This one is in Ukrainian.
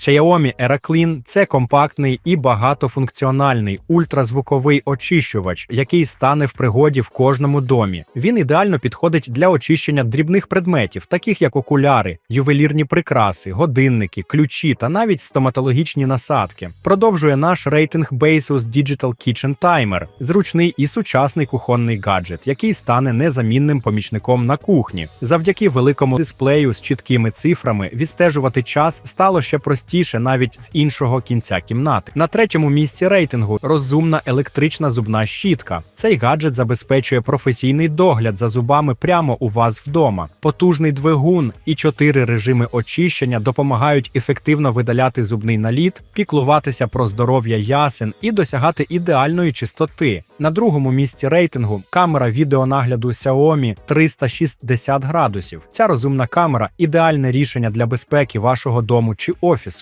Xiaomi Era Clean – це компактний і багатофункціональний ультразвуковий очищувач, який стане в пригоді в кожному домі. Він ідеально підходить для очищення дрібних предметів, таких як окуляри, ювелірні прикраси, годинники, ключі та навіть стоматологічні насадки. Продовжує наш рейтинг Basus Digital Kitchen Timer – зручний і сучасний кухонний гаджет, який стане незамінним помічником на кухні. Завдяки великому дисплею з чіткими цифрами відстежувати час стало ще простіше навіть з іншого кінця кімнати. На третьому місці рейтингу розумна електрична зубна щітка. Цей гаджет забезпечує професійний догляд за зубами прямо у вас вдома. Потужний двигун і чотири режими очищення допомагають ефективно видаляти зубний наліт, піклуватися про здоров'я ясен і досягати ідеальної чистоти. На другому місці рейтингу камера відеонагляду Xiaomi 360 градусів. Ця розумна камера ідеальне рішення для безпеки вашого дому чи офісу.